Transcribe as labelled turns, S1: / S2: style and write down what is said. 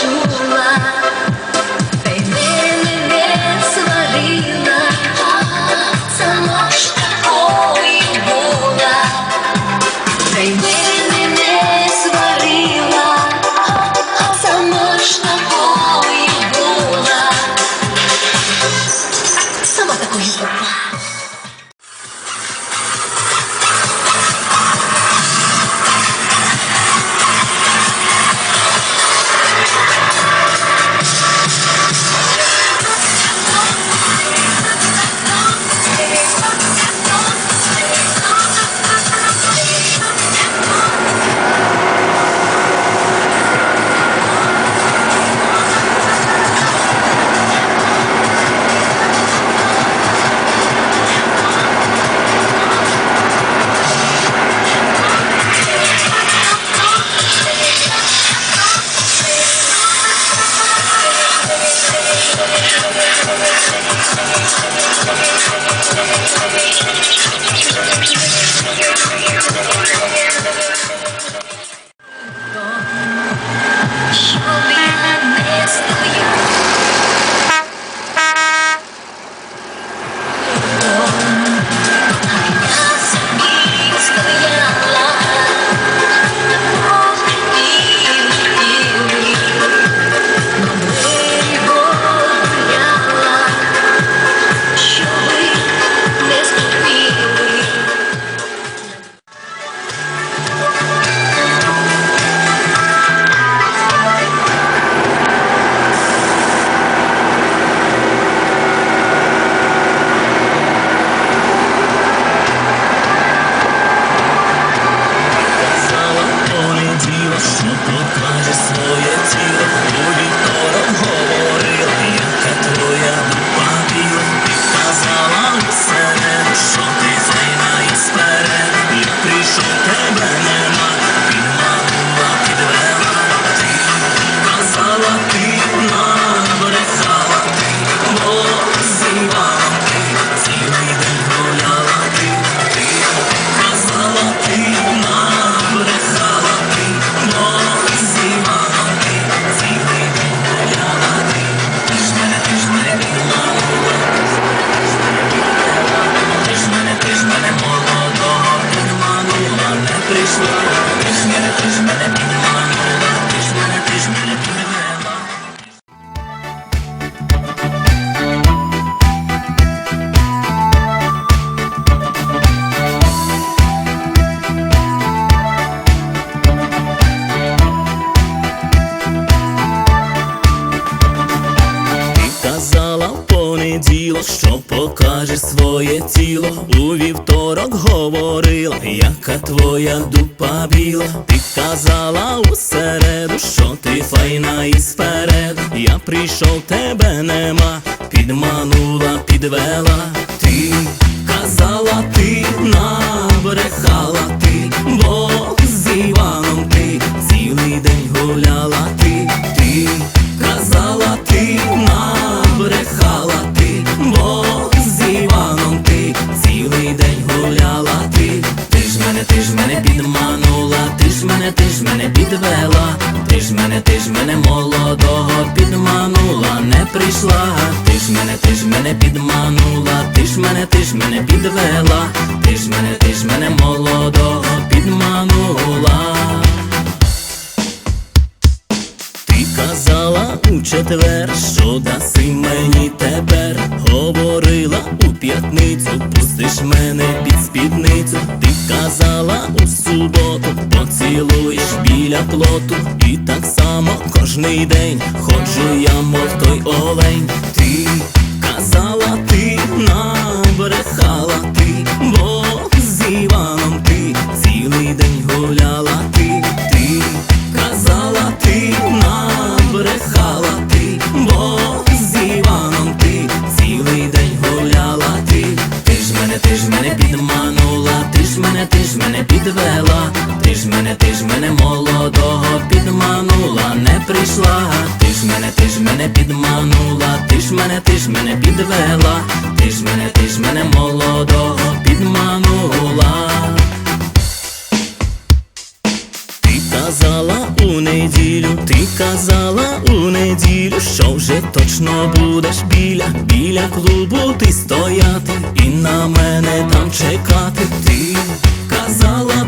S1: you are. Своє тіло. У вівторок говорила, яка твоя дупа біла. Ти казала у середу, що ти файна і спереду. Я прийшов, тебе нема, підманула, підвела. Ж мене, молодого підманула, не прийшла, ти ж мене, ти ж мене підманула, ти ж мене, ти ж мене підвела, ти ж мене, ти ж мене молодого підманула. Ти казала у четвер, що даси мені тепер. Говорила у п'ятницю, пустиш мене під спідницю казала у суботу, поцілуєш біля плоту. І так само кожний день ходжу я, мов той олень. Ти казала, ти набрехала ж мене, ти ж мене підманула, ти ж мене, ти ж мене підвела, ти ж мене, ти ж мене молодого підманула. Ти казала у неділю, ти казала у неділю, що вже точно будеш біля, біля клубу ти стояти і на мене там чекати. Ти казала,